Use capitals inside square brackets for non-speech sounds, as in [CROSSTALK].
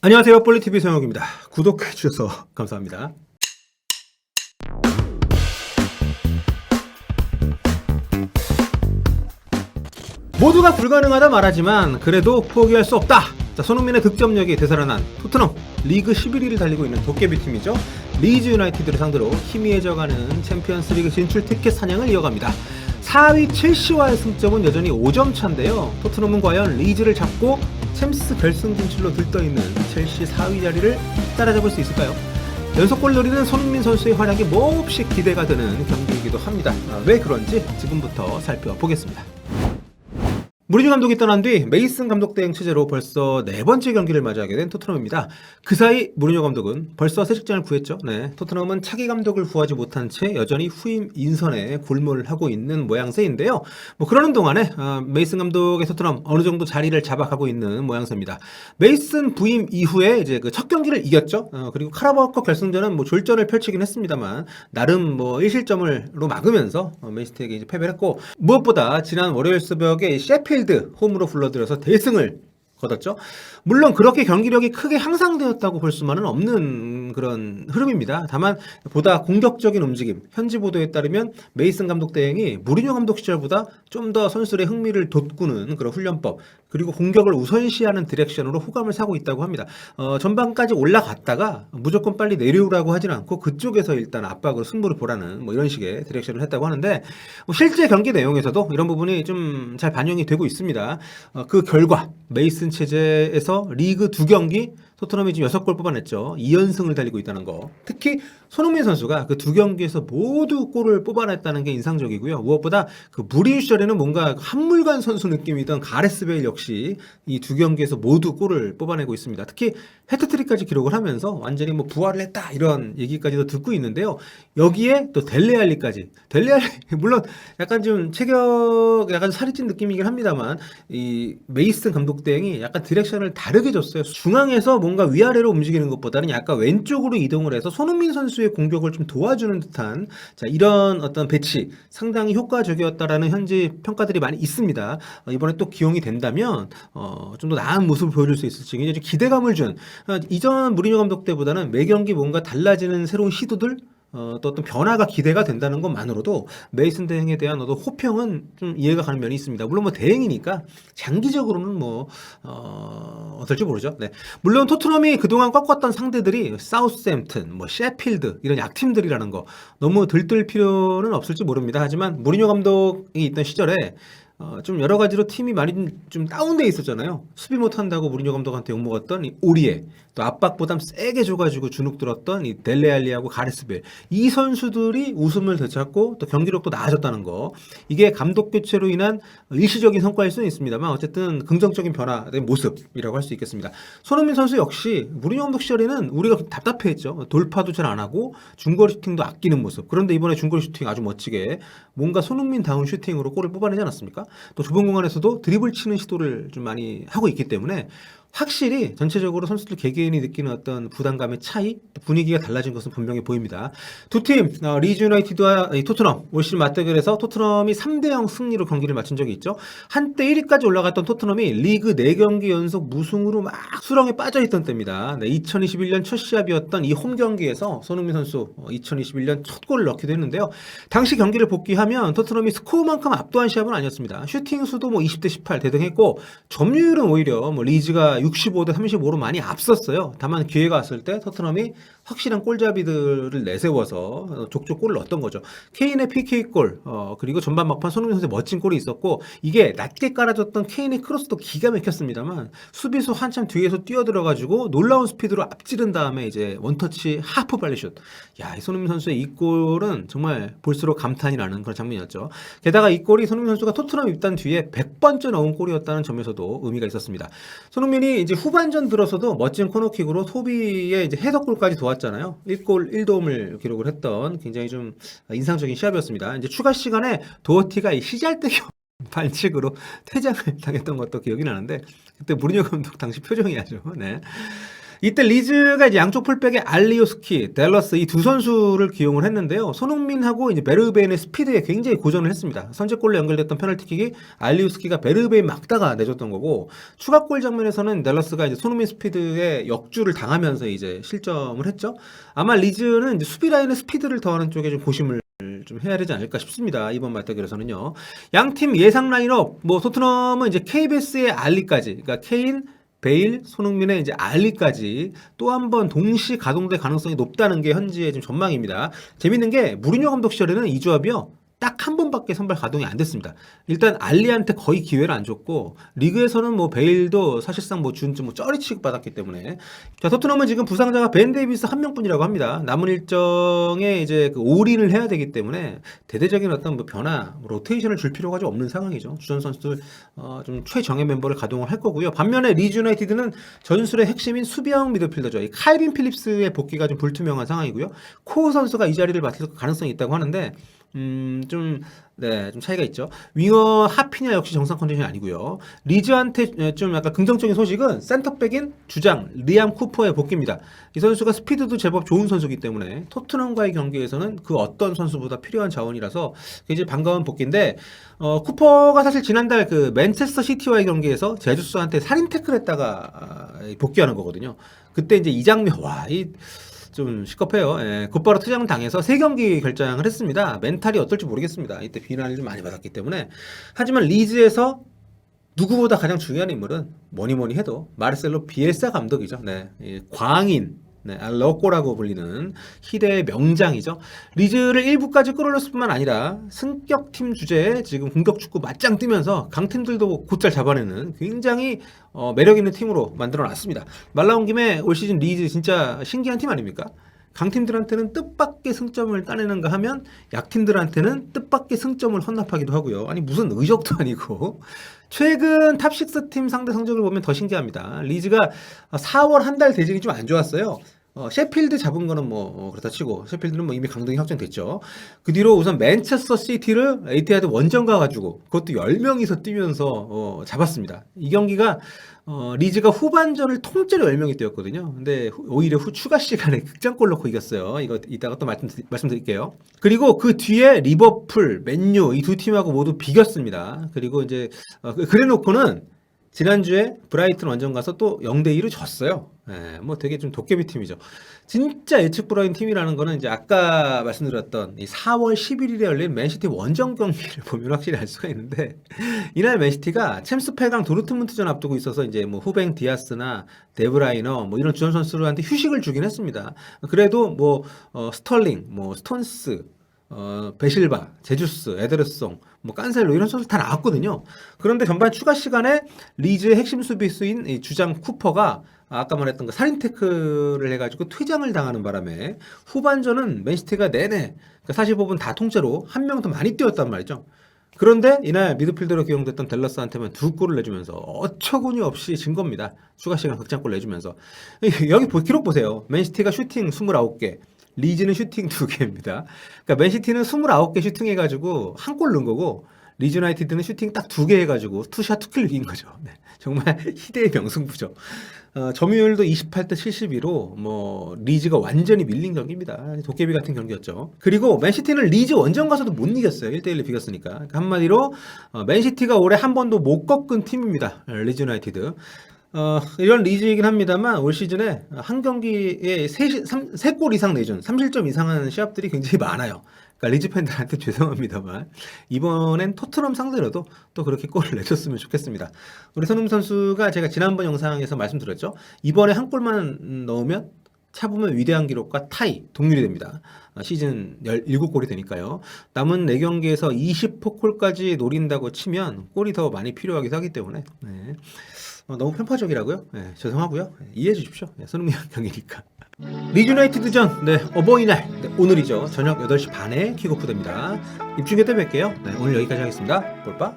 안녕하세요. 폴리TV 성혁입니다. 구독해 주셔서 [LAUGHS] 감사합니다. 모두가 불가능하다 말하지만 그래도 포기할 수 없다. 자, 손흥민의 득점력이 되살아난 토트넘 리그 11위를 달리고 있는 도깨비 팀이죠. 리즈 유나이티드를 상대로 희미해져가는 챔피언스리그 진출 티켓 사냥을 이어갑니다. 4위 첼시와의 승점은 여전히 5점 차인데요. 토트넘은 과연 리즈를 잡고 챔스 결승 진출로 들떠있는 첼시 4위 자리를 따라잡을 수 있을까요? 연속골 노리는 손흥민 선수의 활약이 몹시 기대가 되는 경기이기도 합니다. 아, 왜 그런지 지금부터 살펴보겠습니다. 무리뉴 감독이 떠난 뒤 메이슨 감독 대행 체제로 벌써 네 번째 경기를 맞이하게 된 토트넘입니다. 그 사이 무리뉴 감독은 벌써 새 직장을 구했죠. 네, 토트넘은 차기 감독을 구하지 못한 채 여전히 후임 인선에 골몰을 하고 있는 모양새인데요. 뭐 그러는 동안에 아, 메이슨 감독의 토트넘 어느 정도 자리를 잡아가고 있는 모양새입니다. 메이슨 부임 이후에 이제 그 첫 경기를 이겼죠. 어, 그리고 카라바오컵 결승전은 뭐 졸전을 펼치긴 했습니다만 나름 뭐 1실점을로 막으면서 어, 맨시티에게 이제 패배를 했고 무엇보다 지난 월요일 새벽에 셰필 드 홈으로 불러들여서 대승을 거뒀죠. 물론 그렇게 경기력이 크게 향상되었다고 볼 수만은 없는 그런 흐름입니다. 다만 보다 공격적인 움직임, 현지 보도에 따르면 메이슨 감독 대행이 무리뉴 감독 시절보다 좀 더 선수들의 흥미를 돋구는 그런 훈련법, 그리고 공격을 우선시하는 디렉션으로 호감을 사고 있다고 합니다. 어, 전반까지 올라갔다가 무조건 빨리 내려오라고 하진 않고 그쪽에서 일단 압박으로 승부를 보라는 뭐 이런 식의 디렉션을 했다고 하는데 뭐 실제 경기 내용에서도 이런 부분이 좀 잘 반영이 되고 있습니다. 어, 그 결과 메이슨 체제에서 리그 두 경기 토트넘이 지금 6골 뽑아냈죠. 2연승을 달리고 있다는 거. 특히 손흥민 선수가 그 두 경기에서 모두 골을 뽑아냈다는 게 인상적이고요. 무엇보다 그 무리 시절에는 뭔가 한물간 선수 느낌이던 가레스 베일 역시 이 두 경기에서 모두 골을 뽑아내고 있습니다. 특히 해트트릭까지 기록을 하면서 완전히 뭐 부활을 했다 이런 얘기까지도 듣고 있는데요. 여기에 또 델레알리까지. 델레알리 [LAUGHS] 물론 약간 좀 체격 약간 살이 찐 느낌이긴 합니다만 이 메이슨 감독 대행이 약간 디렉션을 다르게 줬어요. 중앙에서 뭔가 위아래로 움직이는 것보다는 약간 왼쪽으로 이동을 해서 손흥민 선수의 공격을 좀 도와주는 듯한 자 이런 어떤 배치 상당히 효과적이었다라는 현지 평가들이 많이 있습니다. 어, 이번에 또 기용이 된다면 어, 좀 더 나은 모습을 보여줄 수 있을지 굉장히 좀 기대감을 준 어, 이전 무리뉴 감독 때보다는 매 경기 뭔가 달라지는 새로운 시도들 어, 또 어떤 변화가 기대가 된다는 것만으로도 메이슨 대행에 대한 어떤 호평은 좀 이해가 가는 면이 있습니다. 물론 뭐 대행이니까 장기적으로는 뭐 어, 어떨지 모르죠. 네. 물론 토트넘이 그동안 꺾었던 상대들이 사우스햄튼, 뭐 셰필드 이런 약팀들이라는 거 너무 들뜰 필요는 없을지 모릅니다. 하지만 무리뉴 감독이 있던 시절에 어, 좀 여러 가지로 팀이 많이 좀, 좀 다운돼 있었잖아요. 수비 못한다고 무리뉴 감독한테 욕먹었던 이 오리에 또 압박보다 세게 줘가지고 주눅 들었던 이 델레알리하고 가레스벨 이 선수들이 웃음을 되찾고 또 경기력도 나아졌다는 거 이게 감독 교체로 인한 일시적인 성과일 수는 있습니다만 어쨌든 긍정적인 변화된 모습이라고 할 수 있겠습니다. 손흥민 선수 역시 무리뉴 감독 시절에는 우리가 답답해했죠. 돌파도 잘 안 하고 중거리 슈팅도 아끼는 모습. 그런데 이번에 중거리 슈팅 아주 멋지게 뭔가 손흥민 다운 슈팅으로 골을 뽑아내지 않았습니까? 또 좁은 공간에서도 드리블 치는 시도를 좀 많이 하고 있기 때문에 확실히 전체적으로 선수들 개개인이 느끼는 어떤 부담감의 차이, 분위기가 달라진 것은 분명히 보입니다. 두 팀, 어, 리즈 유나이티드와 이 토트넘, 올 시즌 맞대결에서 토트넘이 3대0 승리로 경기를 마친 적이 있죠. 한때 1위까지 올라갔던 토트넘이 리그 4경기 연속 무승으로 막 수렁에 빠져있던 때입니다. 네, 2021년 첫 시합이었던 이 홈 경기에서 손흥민 선수 어, 2021년 첫 골을 넣기도 했는데요. 당시 경기를 복귀하면 토트넘이 스코어만큼 압도한 시합은 아니었습니다. 슈팅 수도 뭐 20대 18 대등했고 점유율은 오히려 뭐 리즈가 65대 35로 많이 앞섰어요. 다만 기회가 왔을 때 토트넘이 확실한 골잡이들을 내세워서 어, 족족 골을 넣었던 거죠. 케인의 PK골 어, 그리고 전반 막판 손흥민 선수의 멋진 골이 있었고 이게 낮게 깔아줬던 케인의 크로스도 기가 막혔습니다만 수비수 한참 뒤에서 뛰어들어가지고 놀라운 스피드로 앞지른 다음에 이제 원터치 하프 발리슛. 야, 이 손흥민 선수의 이 골은 정말 볼수록 감탄이 나는 그런 장면이었죠. 게다가 이 골이 손흥민 선수가 토트넘 입단 뒤에 100번째 넣은 골이었다는 점에서도 의미가 있었습니다. 손흥민이 이제 후반전 들어서도 멋진 코너킥으로 소비의 이제 해석골까지 도왔 잖아요. 1골 1도움을 기록을 했던 굉장히 좀 인상적인 시합이었습니다. 이제 추가 시간에 도어티가 이 시잘데기 [LAUGHS] 반칙으로 퇴장을 당했던 것도 기억이 나는데 그때 무리뉴 감독 당시 표정이 아주 네. 이때 리즈가 이제 양쪽 풀백에 알리오스키, 델러스 이 두 선수를 기용을 했는데요. 손흥민하고 이제 베르베인의 스피드에 굉장히 고전을 했습니다. 선제골로 연결됐던 페널티킥이 알리오스키가 베르베인 막다가 내줬던 거고 추가골 장면에서는 델러스가 이제 손흥민 스피드에 역주를 당하면서 이제 실점을 했죠. 아마 리즈는 이제 수비 라인의 스피드를 더하는 쪽에 좀 고심을 좀 해야 되지 않을까 싶습니다. 이번 맞대결에서는요. 양 팀 예상 라인업 뭐 토트넘은 이제 KBS의 알리까지 그러니까 케인 베일, 손흥민의 이제 알리까지 또 한 번 동시 가동될 가능성이 높다는 게 현지의 지금 전망입니다. 재밌는 게 무리뉴 감독 시절에는 이 조합이요. 딱 한 번밖에 선발 가동이 안 됐습니다. 일단 알리한테 거의 기회를 안 줬고 리그에서는 뭐 베일도 사실상 뭐 준좀 뭐 쩌리 취급받았기 때문에 자 토트넘은 지금 부상자가 벤 데이비스 한 명뿐이라고 합니다. 남은 일정에 이제 그 올인을 해야 되기 때문에 대대적인 어떤 뭐 변화, 뭐 로테이션을 줄 필요가 좀 없는 상황이죠. 주전 선수들 어, 좀 최정예 멤버를 가동을 할 거고요. 반면에 리즈 유나이티드는 전술의 핵심인 수비형 미드필더죠. 이 칼빈 필립스의 복귀가 좀 불투명한 상황이고요. 코어 선수가 이 자리를 맡을 가능성이 있다고 하는데 음, 좀, 네, 좀 차이가 있죠. 윙어 하피냐 역시 정상 컨디션이 아니고요. 리즈한테 좀 약간 긍정적인 소식은 센터백인 주장 리암 쿠퍼의 복귀입니다. 이 선수가 스피드도 제법 좋은 선수이기 때문에 토트넘과의 경기에서는 그 어떤 선수보다 필요한 자원이라서 굉장히 반가운 복귀인데 어, 쿠퍼가 사실 지난달 그 맨체스터 시티와의 경기에서 제주스한테 살인 태클했다가 아, 복귀하는 거거든요. 그때 이제 이 장면 와이 좀 시겁해요. 예, 곧바로 퇴장 당해서 세 경기 결장을 했습니다. 멘탈이 어떨지 모르겠습니다. 이때 비난을 좀 많이 받았기 때문에 하지만 리즈에서 누구보다 가장 중요한 인물은 뭐니 뭐니 해도 마르셀로 비엘사 감독이죠. 네, 이 광인. 네, 알로꼬라고 불리는 희대의 명장이죠. 리즈를 1부까지 끌어올렸을 뿐만 아니라 승격팀 주제에 지금 공격 축구 맞짱 뜨면서 강팀들도 곧잘 잡아내는 굉장히 어, 매력 있는 팀으로 만들어 놨습니다. 말 나온 김에 올 시즌 리즈 진짜 신기한 팀 아닙니까? 강팀들한테는 뜻밖의 승점을 따내는가 하면 약팀들한테는 뜻밖의 승점을 헌납하기도 하고요. 아니 무슨 의적도 아니고 최근 탑6 팀 상대 성적을 보면 더 신기합니다. 리즈가 4월 한 달 대진이 좀 안 좋았어요. 어, 셰필드 잡은 거는 뭐 어, 그렇다 치고 셰필드는 뭐 이미 강등이 확정됐죠. 그 뒤로 우선 맨체스터 시티를 에이티하드 원정 가가지고 그것도 10명이서 뛰면서 어, 잡았습니다. 이 경기가 어, 리즈가 후반전을 통째로 10명이 뛰었거든요. 근데 후- 오히려 후 추가 시간에 극장골 넣고 이겼어요. 이거 이따가 또 말씀, 말씀드릴게요. 그리고 그 뒤에 리버풀, 맨유 이 두 팀하고 모두 비겼습니다. 그리고 이제 어, 그- 그래놓고는 지난주에 브라이튼 원정 가서 또 0대 2로 졌어요. 예, 뭐 되게 좀 도깨비 팀이죠. 진짜 예측 불허인 팀이라는 거는 이제 아까 말씀드렸던 이 4월 11일에 열린 맨시티 원정 경기를 [LAUGHS] 보면 확실히 알 수가 있는데 이날 맨시티가 챔스 8강 도르트문트전 앞두고 있어서 이제 뭐 후뱅 디아스나 데브라이너 뭐 이런 주전 선수들한테 휴식을 주긴 했습니다. 그래도 뭐 어, 스털링, 뭐 스톤스 어, 베실바, 제주스, 에드르송, 뭐 깐셀로 이런 선수 다 나왔거든요. 그런데 전반 추가 시간에 리즈의 핵심 수비수인 이 주장 쿠퍼가 아까 말했던 그 살인 태클을 해가지고 퇴장을 당하는 바람에 후반전은 맨시티가 내내 그러니까 45분 다 통째로 한 명 더 많이 뛰었단 말이죠. 그런데 이날 미드필더로 기용됐던 델러스한테만 두 골을 내주면서 어처구니 없이 진 겁니다. 추가 시간 극장골 내주면서 여기 보- 기록 보세요. 맨시티가 슈팅 29개, 리즈는 슈팅 2개입니다. 그러니까 맨시티는 29개 슈팅해가지고 한 골 넣은 거고 리즈 유나이티드는 슈팅 딱두개 해가지고 투샷 투킬 이긴 거죠. [LAUGHS] 네. 정말 [LAUGHS] 희대의 명승부죠. 어, 점유율도 28대 72로 뭐 리즈가 완전히 밀린 경기입니다. 도깨비 같은 경기였죠. 그리고 맨시티는 리즈 원정 가서도 못 이겼어요. 1대1로 비겼으니까. 그러니까 한마디로 어, 맨시티가 올해 한 번도 못 꺾은 팀입니다. 어, 리즈 유나이티드. 어, 이런 리즈이긴 합니다만 올 시즌에 한 경기에 3골 이상 내준 3실점 이상한 시합들이 굉장히 많아요. 그러니까 리즈 팬들한테 [LAUGHS] 죄송합니다만 이번엔 토트넘 상대로도 또 그렇게 골을 내줬으면 좋겠습니다. 우리 손흥민 선수가 제가 지난번 영상에서 말씀드렸죠. 이번에 한 골만 넣으면 차보면 위대한 기록과 타이 동률이 됩니다. 아, 시즌 17골이 되니까요. 남은 4경기에서 20포골까지 노린다고 치면 골이 더 많이 필요하기도 하기 때문에 네. 어, 너무 편파적이라고요? 네, 죄송하고요. 네, 이해해 주십시오. 네, 손흥민 [LAUGHS] 경기니까. 리즈유나이티드전 네, 어버이날 네, 오늘이죠. 저녁 8시 반에 킥오프 됩니다. 입중계 때 뵐게요. 네, 오늘 여기까지 하겠습니다. 볼빠?